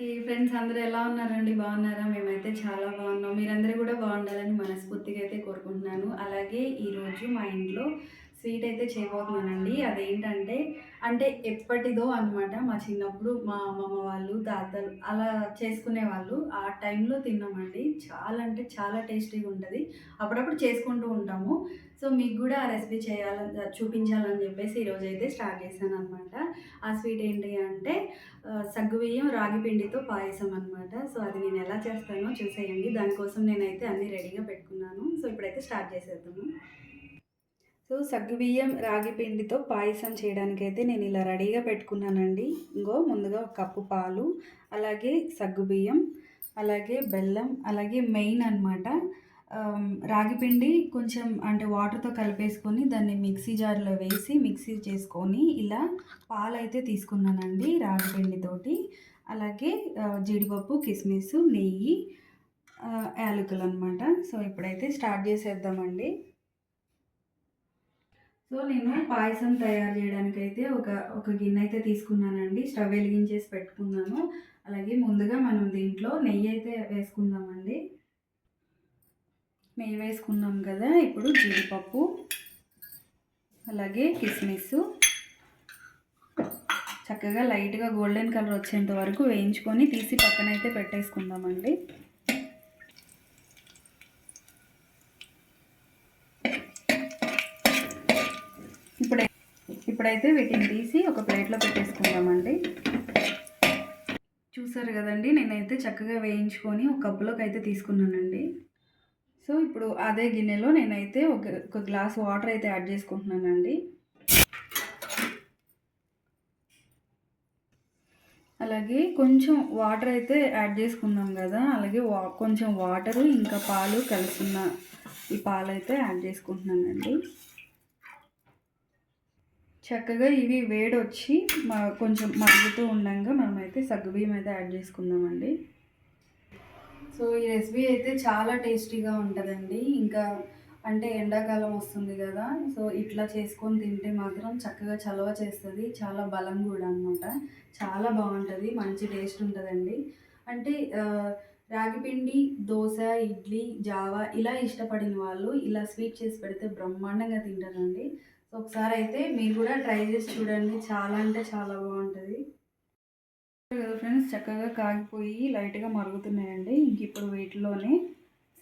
అందరికీ ఫ్రెండ్స్ అందరూ ఎలా ఉన్నారండి? బాగున్నారా? మేమైతే చాలా బాగున్నాం. మీరందరూ కూడా బాగుండాలని మనస్ఫూర్తిగా అయితే కోరుకుంటున్నాను. అలాగే ఈరోజు మా ఇంట్లో స్వీట్ అయితే చేయబోతున్నానండి. అదేంటంటే అంటే ఎప్పటిదో అన్నమాట మా చిన్నప్పుడు మా అమ్మమ్మ వాళ్ళు తాతలు అలా చేసుకునే వాళ్ళు ఆ టైంలో తిన్నామండి. చాలా అంటే చాలా టేస్టీగా ఉంటుంది. అప్పుడప్పుడు చేసుకుంటూ ఉంటాము. సో మీకు కూడా ఆ రెసిపీ చేయాలని చూపించాలని చెప్పేసి ఈరోజు అయితే స్టార్ట్ చేశాను అనమాట ఆ స్వీట్ ఏంటి అంటే సగ్గుబియ్యం రాగి పిండితో పాయసం అనమాట సో అది నేను ఎలా చేస్తానో చూసేయండి. దానికోసం నేనైతే అన్నీ రెడీగా పెట్టుకున్నాను. సో ఇప్పుడైతే స్టార్ట్ చేసేద్దాము. సో సగ్గుబియ్యం రాగి పిండితో పాయసం చేయడానికి అయితే నేను ఇలా రెడీగా పెట్టుకున్నానండి. ఇంకో ముందుగా ఒక కప్పు పాలు అలాగే సగ్గుబియ్యం అలాగే బెల్లం అలాగే మెయిన్ అనమాట రాగిపిండి కొంచెం అంటే వాటర్తో కలిపేసుకొని దాన్ని మిక్సీ జార్లో వేసి మిక్సీ చేసుకొని ఇలా పాలైతే తీసుకున్నానండి రాగిపిండితోటి అలాగే జీడిపప్పు కిస్మిస్ నెయ్యి యాలకులు అనమాట సో ఇప్పుడైతే స్టార్ట్ చేసేద్దామండి. సో నేను పాయసం తయారు చేయడానికి అయితే ఒక ఒక గిన్నె అయితే తీసుకున్నానండి. స్టవ్ వెలిగించేసి పెట్టుకున్నాను. అలాగే ముందుగా మనం దీంట్లో నెయ్యి అయితే వేసుకుందామండి. నెయ్యి వేసుకున్నాం కదా ఇప్పుడు జీడిపప్పు అలాగే కిస్మిస్. చక్కగా లైట్గా గోల్డెన్ కలర్ వచ్చేంత వరకు వేయించుకొని తీసి పక్కన అయితే పెట్టేసుకుందామండి ఇప్పుడై ఇప్పుడైతే వీటిని తీసి ఒక ప్లేట్లో పెట్టేసుకుందామండి. చూసారు కదండి నేనైతే చక్కగా వేయించుకొని ఒక కప్పులోకి అయితే తీసుకున్నానండి. సో ఇప్పుడు అదే గిన్నెలో నేనైతే ఒక ఒక గ్లాస్ వాటర్ అయితే యాడ్ చేసుకుంటున్నానండి. అలాగే కొంచెం వాటర్ అయితే యాడ్ చేసుకున్నాం కదా అలాగే వా కొంచెం వాటరు ఇంకా పాలు కలుపుకున్న ఈ పాలు అయితే యాడ్ చేసుకుంటున్నానండి. చక్కగా ఇవి వేడొచ్చి వచ్చి కొంచెం మరుగుతూ ఉండగా మనమైతే సగ్గుబియ్యం అయితే యాడ్ చేసుకుందామండి. సో ఈ రెసిపీ అయితే చాలా టేస్టీగా ఉంటుందండి. ఇంకా అంటే ఎండాకాలం వస్తుంది కదా సో ఇట్లా చేసుకొని తింటే మాత్రం చక్కగా చలవ చేస్తుంది చాలా బలం కూడా అనమాట చాలా బాగుంటుంది మంచి టేస్ట్ ఉంటుందండి. అంటే రాగిపిండి దోశ ఇడ్లీ జావా ఇలా ఇష్టపడిన వాళ్ళు ఇలా స్వీట్ చేసి పెడితే బ్రహ్మాండంగా తింటారండి. సో ఒకసారి అయితే మీరు కూడా ట్రై చేసి చూడండి. చాలా అంటే చాలా బాగుంటుంది. కదా ఫ్రెండ్స్ చక్కగా కాగిపోయి లైట్గా మరుగుతున్నాయండి. ఇంక ఇప్పుడు వీటిలోనే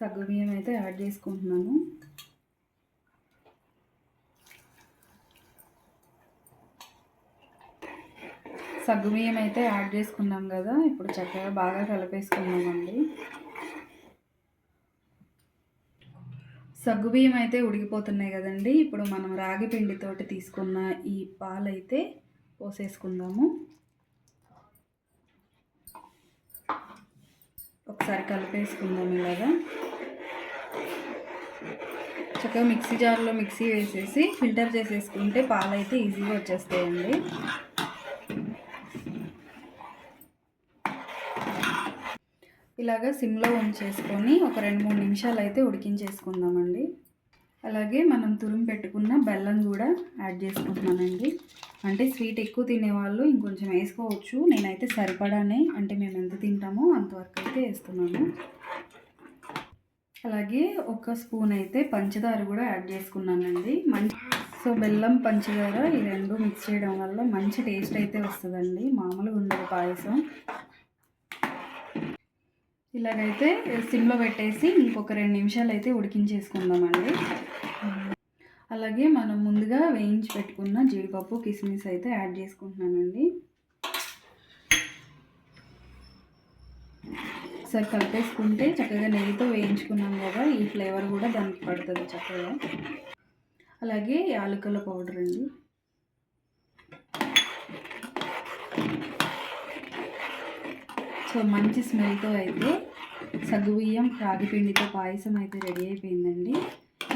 సగ్గుబియ్యం అయితే యాడ్ చేసుకుంటున్నాను. సగ్గుబియ్యం అయితే యాడ్ చేసుకున్నాం కదా ఇప్పుడు చక్కగా బాగా కలిపేసుకున్నామండి సగ్గుబియ్యం అయితే ఉడికిపోతున్నాయి కదండి. ఇప్పుడు మనం రాగి పిండితోటి తీసుకున్న ఈ పాలైతే పోసేసుకుందాము. ఒకసారి కలిపేసుకుందాం ఇలాగా. చక్కగా మిక్సీ జార్లో మిక్సీ వేసేసి ఫిల్టర్ చేసేసుకుంటే పాలు అయితే ఈజీగా వచ్చేస్తాయండి. ఇలాగా సిమ్లో ఉంచేసుకొని ఒక రెండు మూడు నిమిషాలు అయితే ఉడికించేసుకుందామండి. అలాగే మనం తురిమి పెట్టుకున్న బెల్లం కూడా యాడ్ చేసుకుంటున్నానండి. అంటే స్వీట్ ఎక్కువ తినేవాళ్ళు ఇంకొంచెం వేసుకోవచ్చు. నేనైతే సరిపడానే అంటే మేము ఎంత తింటామో అంతవరకు అయితే వేస్తున్నాను. అలాగే ఒక స్పూన్ అయితే పంచదార కూడా యాడ్ చేసుకున్నానండి. మంచి సో బెల్లం పంచదార ఈ రెండు మిక్స్ చేయడం వల్ల మంచి టేస్ట్ అయితే వస్తుందండి. మామూలుగా ఉండదు పాయసం. ఇలాగైతే సిమ్లో పెట్టేసి ఇంకొక రెండు నిమిషాలు అయితే ఉడికించేసుకుందామండి. అలాగే మనం ముందుగా వేయించి పెట్టుకున్న జీడిపప్పు కిస్మిస్ అయితే యాడ్ చేసుకుంటున్నానండి. ఒకసారి కలిపేసుకుంటే చక్కగా నెయ్యితో వేయించుకున్నాం కదా ఈ ఫ్లేవర్ కూడా దానికి పడుతుంది చక్కగా. అలాగే యాలకుల పౌడర్ అండి. సో మంచి స్మెల్తో అయితే సగ్గుబియ్యం రాగిపిండితో పాయసం అయితే రెడీ అయిపోయిందండి.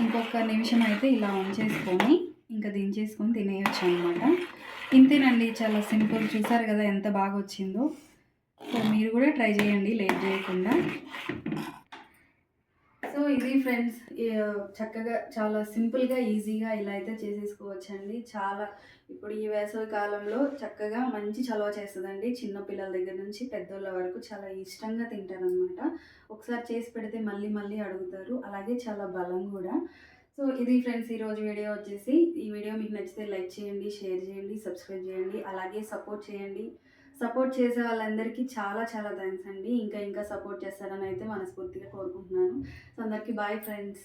ఇంకొక నిమిషం అయితే ఇలా ఉంచేసుకొని ఇంకా దించేసుకొని తినేయచ్చు అనమాట ఇంతేనండి చాలా సింపుల్. చూసారు కదా ఎంత బాగా వచ్చిందో సో మీరు కూడా ట్రై చేయండి లేట్ చేయకుండా. ఇది ఫ్రెండ్స్ చక్కగా చాలా సింపుల్గా ఈజీగా ఇలా అయితే చేసేసుకోవచ్చండి. చాలా ఇప్పుడు ఈ వేసవి కాలంలో చక్కగా మంచి చలవ చేస్తుందండి. చిన్న పిల్లల దగ్గర నుంచి పెద్దోళ్ళ వరకు చాలా ఇష్టంగా తింటారనమాట ఒకసారి చేసి పెడితే మళ్ళీ మళ్ళీ అడుగుతారు. అలాగే చాలా బలం కూడా. సో ఇది ఫ్రెండ్స్ ఈరోజు వీడియో వచ్చేసి ఈ వీడియో మీకు నచ్చితే లైక్ చేయండి షేర్ చేయండి సబ్స్క్రైబ్ చేయండి అలాగే సపోర్ట్ చేయండి. సపోర్ట్ చేసే వాళ్ళందరికీ చాలా చాలా థ్యాంక్స్ అండి. ఇంకా ఇంకా సపోర్ట్ చేస్తారని అయితే మనస్ఫూర్తిగా కోరుకుంటున్నాను. సో అందరికీ బాయ్ ఫ్రెండ్స్